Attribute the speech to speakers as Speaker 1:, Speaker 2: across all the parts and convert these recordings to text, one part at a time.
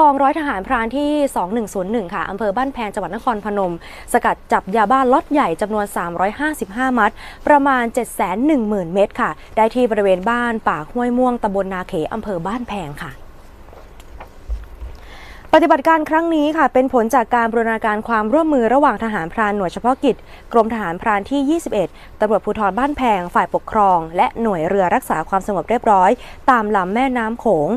Speaker 1: กองร้อยทหารพรานที่ 2101 ค่ะอำเภอบ้านแพงจังหวัดนครพนม สกัดจับยาบ้าล็อตใหญ่จำนวน 355 มัด ประมาณ 710,000 เม็ดค่ะ ได้ที่บริเวณบ้านป่าห้วยม่วงตำบลนาเขอำเภอบ้านแพงค่ะ ปฏิบัติการครั้งนี้ค่ะเป็นผลจากการบรูรณาการความร่วมมือระหว่างทหารพรานหน่วยเฉพาะกิจ กรมทหารพรานที่ 21 ตำรวจภูธรบ้านแพง ฝ่ายปกครอง และหน่วยเรือรักษาความสงบเรียบร้อย ตามลำแม่น้ำโขง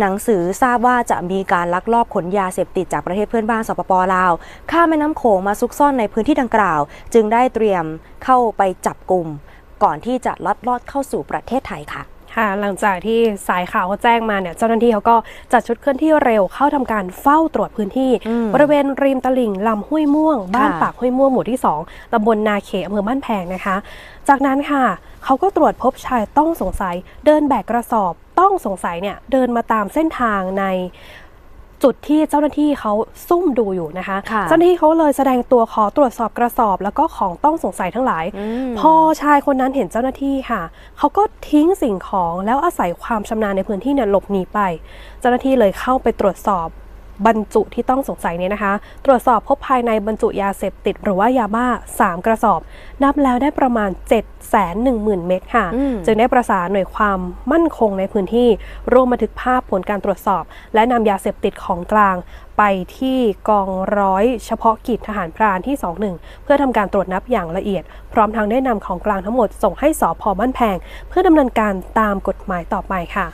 Speaker 1: หนังสือทราบว่าจะมีการลักลอบขนยาเสพติดจากประเทศเพื่อนบ้านสปปลาว ข้ามแม่น้ำโขงมาซุกซ่อนในพื้นที่ดังกล่าว จึงได้เตรียมเข้าไปจับกลุ่ม ก่อนที่จะลัดลอดเข้าสู่ประเทศไทยค่ะ
Speaker 2: ค่ะหลังจากที่สายข่าวเขาแจ้งมาเนี่ยเจ้าหน้าที่เขาก็จัดชุดเคลื่อนที่เร็วเข้าทำการเฝ้าตรวจพื้นที่
Speaker 1: อืม
Speaker 2: บริเวณริมตลิ่งลำห้วยม่วง บ้าน
Speaker 1: ค่ะ
Speaker 2: ปากห้วยม่วงหมู่ที่ 2ตำบลนาเขอำเภอบ้านแพงนะคะ จากนั้นค่ะเขาก็ตรวจพบชายต้องสงสัย เดินแบกกระสอบต้องสงสัยเนี่ยเดินมาตามเส้นทางใน จุดที่เจ้าหน้าที่เขาซุ่มดูอยู่นะคะ
Speaker 1: ค่ะ
Speaker 2: เจ้าหน้าที่เขาเลยแสดงตัวขอตรวจสอบกระสอบ แล้วก็ของต้องสงสัยทั้งหลาย
Speaker 1: ม
Speaker 2: พอชายคนนั้นเห็นเจ้าหน้าที่ค่ะ เขาก็ทิ้งสิ่งของแล้วอาศัยความชำนาญในพื้นที่เนี่ยหลบหนีไป เจ้าหน้าที่เลยเข้าไปตรวจสอบ บรรจุที่ต้องสงสัยเนี่ยนะคะ ตรวจสอบพบภายในบรรจุยาเสพติด หรือว่ายาบ้า 3 กระสอบ นับแล้วได้ประมาณ 7 1 0 0 0 0 เม็ดค่ะ
Speaker 1: อืม
Speaker 2: จึงได้ประสานหน่วยความมั่นคงในพื้นที่ร่วมบันทึกภาพผลการตรวจสอบ และนำยาเสพติดของกลาง ไปที่กองร้อยเฉพาะกิจทหารพรานที่ 21 เพื่อทำการตรวจนับอย่างละเอียด พร้อมทางได้นำของกลางทั้งหมดส่งให้สอพบ้านแพง เพื่อดำเนินการตามกฎหมายต่อไปค่ะ